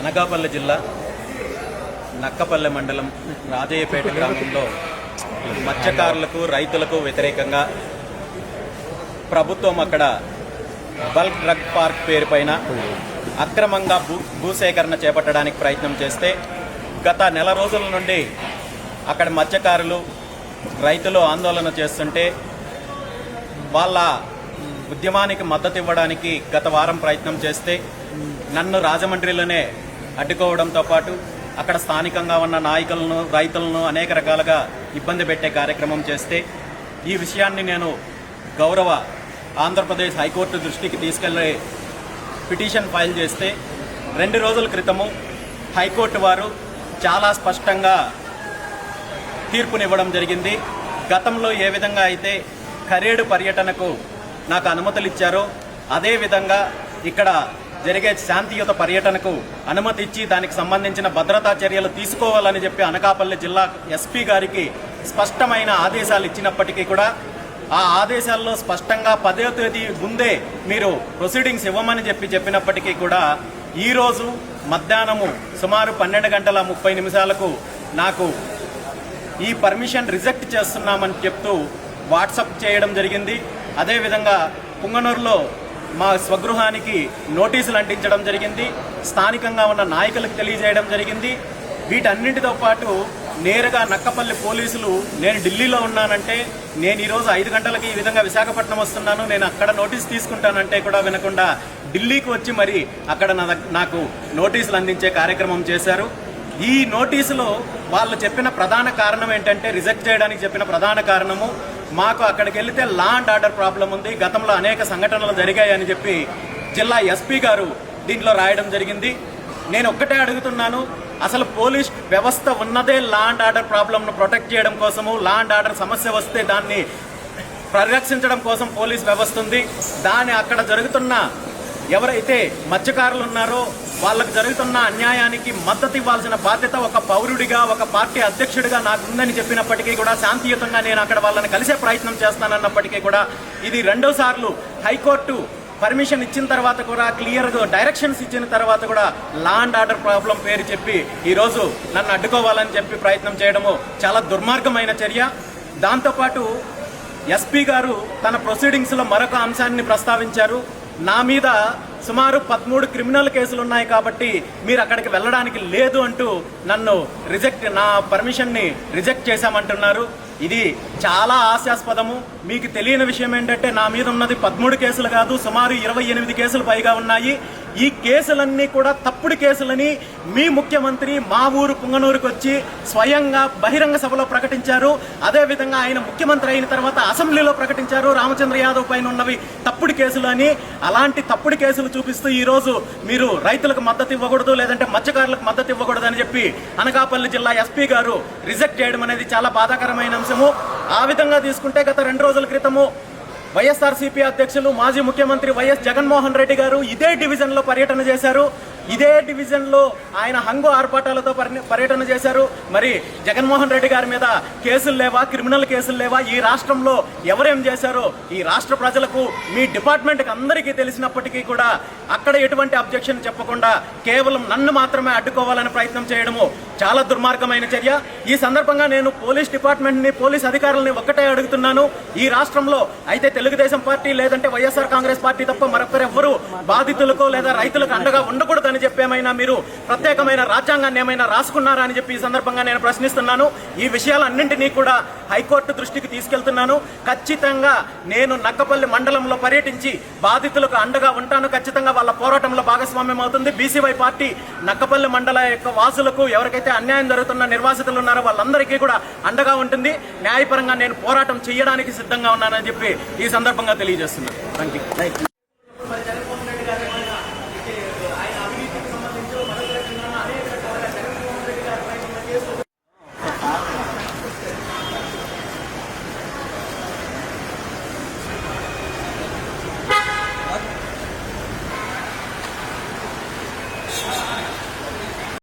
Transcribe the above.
అనకాపల్లి జిల్లా నక్కపల్లె మండలం రాజయ్యపేట గ్రామంలో మత్స్యకారులకు రైతులకు వ్యతిరేకంగా ప్రభుత్వం అక్కడ బల్క్ డ్రగ్ పార్క్ పేరుపైన అక్రమంగా భూ భూసేకరణ చేపట్టడానికి ప్రయత్నం చేస్తే గత నెల రోజుల నుండి అక్కడ మత్స్యకారులు రైతులు ఆందోళన చేస్తుంటే వాళ్ళ ఉద్యమానికి మద్దతు ఇవ్వడానికి గత వారం ప్రయత్నం చేస్తే నన్ను రాజమండ్రిలోనే అడ్డుకోవడంతో పాటు అక్కడ స్థానికంగా ఉన్న నాయకులను రైతులను అనేక రకాలుగా ఇబ్బంది పెట్టే కార్యక్రమం చేస్తే ఈ విషయాన్ని నేను గౌరవ ఆంధ్రప్రదేశ్ హైకోర్టు దృష్టికి తీసుకెళ్ళే పిటిషన్ ఫైల్ చేస్తే రెండు రోజుల క్రితము హైకోర్టు వారు చాలా స్పష్టంగా తీర్పునివ్వడం జరిగింది. గతంలో ఏ విధంగా అయితే ఖరేడు పర్యటనకు నాకు అనుమతులు ఇచ్చారో అదేవిధంగా ఇక్కడ జరిగే శాంతియుత పర్యటనకు అనుమతి ఇచ్చి దానికి సంబంధించిన భద్రతా చర్యలు తీసుకోవాలని చెప్పి అనకాపల్లి జిల్లా ఎస్పీ గారికి స్పష్టమైన ఆదేశాలు ఇచ్చినప్పటికీ కూడా ఆ ఆదేశాల్లో స్పష్టంగా పదో తేదీ ముందే మీరు ప్రొసీడింగ్స్ ఇవ్వమని చెప్పి చెప్పినప్పటికీ కూడా ఈరోజు మధ్యాహ్నము సుమారు పన్నెండు గంటల ముప్పై నిమిషాలకు నాకు ఈ పర్మిషన్ రిజెక్ట్ చేస్తున్నామని చెప్తూ వాట్సప్ చేయడం జరిగింది. అదేవిధంగా పుంగనూరులో మా స్వగృహానికి నోటీసులు అంటించడం జరిగింది. స్థానికంగా ఉన్న నాయకులకు తెలియజేయడం జరిగింది. వీటన్నింటితో పాటు నేరుగా నక్కపల్లి పోలీసులు నేను ఢిల్లీలో ఉన్నానంటే నేను ఈరోజు ఐదు గంటలకి ఈ విధంగా విశాఖపట్నం వస్తున్నాను నేను అక్కడ నోటీస్ తీసుకుంటానంటే కూడా వినకుండా ఢిల్లీకి వచ్చి మరి అక్కడ నా నాకు నోటీసులు అందించే కార్యక్రమం చేశారు. ఈ నోటీసులో వాళ్ళు చెప్పిన ప్రధాన కారణం ఏంటంటే రిజెక్ట్ చేయడానికి చెప్పిన ప్రధాన కారణము మాకు అక్కడికి వెళితే లా అండ్ ఆర్డర్ ప్రాబ్లం ఉంది గతంలో అనేక సంఘటనలు జరిగాయని చెప్పి జిల్లా ఎస్పీ గారు దీంట్లో రాయడం జరిగింది. నేను ఒక్కటే అడుగుతున్నాను అసలు పోలీస్ వ్యవస్థ ఉన్నదే లా అండ్ ఆర్డర్ ప్రాబ్లంను ప్రొటెక్ట్ చేయడం కోసము లా అండ్ ఆర్డర్ సమస్య వస్తే దాన్ని పరిరక్షించడం కోసం పోలీస్ వ్యవస్థ ఉంది. దాని అక్కడ జరుగుతున్న ఎవరైతే మత్స్యకారులు ఉన్నారో వాళ్ళకు జరుగుతున్న అన్యాయానికి మద్దతు ఇవ్వాల్సిన బాధ్యత ఒక పౌరుడిగా ఒక పార్టీ అధ్యక్షుడిగా నాకు ఉందని చెప్పినప్పటికీ కూడా శాంతియుతంగా నేను అక్కడ వాళ్ళని కలిసే ప్రయత్నం చేస్తానన్నప్పటికీ కూడా ఇది రెండోసార్లు హైకోర్టు పర్మిషన్ ఇచ్చిన తర్వాత కూడా క్లియర్గా డైరెక్షన్స్ ఇచ్చిన తర్వాత కూడా లా అండ్ ఆర్డర్ ప్రాబ్లం పేరు చెప్పి ఈరోజు నన్ను అడ్డుకోవాలని చెప్పి ప్రయత్నం చేయడము చాలా దుర్మార్గమైన చర్య. దాంతోపాటు ఎస్పీ గారు తన ప్రొసీడింగ్స్లో మరొక అంశాన్ని ప్రస్తావించారు. నా మీద సుమారు పదమూడు క్రిమినల్ కేసులు ఉన్నాయి కాబట్టి మీరు అక్కడికి వెళ్ళడానికి లేదు అంటూ నన్ను రిజెక్ట్ నా పర్మిషన్ని రిజెక్ట్ చేశామంటున్నారు. ఇది చాలా హాస్యాస్పదము. మీకు తెలియని విషయం ఏంటంటే నా మీద ఉన్నది పదమూడు కేసులు కాదు సుమారు ఇరవై ఎనిమిది కేసులు పైగా ఉన్నాయి. ఈ కేసులన్నీ కూడా తప్పుడు కేసులని మీ ముఖ్యమంత్రి మా ఊరు పుంగనూరుకు వచ్చి స్వయంగా బహిరంగ సభలో ప్రకటించారు. అదేవిధంగా ఆయన ముఖ్యమంత్రి అయిన తర్వాత అసెంబ్లీలో ప్రకటించారు. రామచంద్ర యాదవ్ పైన ఉన్నవి తప్పుడు కేసులు అని. అలాంటి తప్పుడు కేసులు చూపిస్తూ ఈరోజు మీరు రైతులకు మద్దతు ఇవ్వకూడదు లేదంటే మత్స్యకారులకు మద్దతు ఇవ్వకూడదు అని చెప్పి అనకాపల్లి జిల్లా ఎస్పీ గారు రిజెక్ట్ చేయడం అనేది చాలా బాధాకరమైన అంశము. ఆ విధంగా తీసుకుంటే గత రెండు రోజుల క్రితము వైఎస్ఆర్సీపీ అధ్యక్షులు మాజీ ముఖ్యమంత్రి వైఎస్ జగన్మోహన్ రెడ్డి గారు ఇదే డివిజన్లో పర్యటన చేశారు. ఇదే డివిజన్లో ఆయన హంగు ఆర్పాటాలతో పర్యటన చేశారు. మరి జగన్మోహన్ రెడ్డి గారి మీద కేసులు లేవా? క్రిమినల్ కేసులు లేవా? ఈ రాష్ట్రంలో ఎవరేం చేశారో? ఈ రాష్ట్ర ప్రజలకు మీ డిపార్ట్మెంట్కి అందరికీ తెలిసినప్పటికీ కూడా అక్కడ ఎటువంటి అబ్జెక్షన్ చెప్పకుండా కేవలం నన్ను మాత్రమే అడ్డుకోవాలని ప్రయత్నం చేయడము చాలా దుర్మార్గమైన చర్య. ఈ సందర్భంగా నేను పోలీస్ డిపార్ట్మెంట్ని పోలీస్ అధికారులని ఒక్కటే అడుగుతున్నాను. ఈ రాష్ట్రంలో అయితే తెలుగుదేశం పార్టీ లేదంటే వైఎస్ఆర్ కాంగ్రెస్ పార్టీ తప్ప మరొకరెవ్వరూ బాధితులకు లేదా రైతులకు అండగా ఉండకూడదని చెప్పేమైనా మీరు ప్రత్యేకమైన రాజ్యాంగాన్ని ఏమైనా రాసుకున్నారా అని చెప్పి ఈ సందర్భంగా నేను ప్రశ్నిస్తున్నాను. ఈ విషయాలన్నింటినీ కూడా హైకోర్టు దృష్టికి తీసుకెళ్తున్నాను. ఖచ్చితంగా నేను నక్కపల్లి మండలంలో పర్యటించి బాధితులకు అండగా ఉంటాను. ఖచ్చితంగా వాళ్ళ పోరాటంలో భాగస్వామ్యం అవుతుంది. బీసీవై పార్టీ నక్కపల్లి మండల యొక్క వాసులకు ఎవరికైతే అన్యాయం జరుగుతున్న నిర్వాసితులు ఉన్నారో వాళ్ళందరికీ కూడా అండగా ఉంటుంది. న్యాయపరంగా నేను పోరాటం చేయడానికి సిద్ధంగా ఉన్నానని చెప్పి ఈ సందర్భంగా తెలియజేస్తున్నాను. Thank you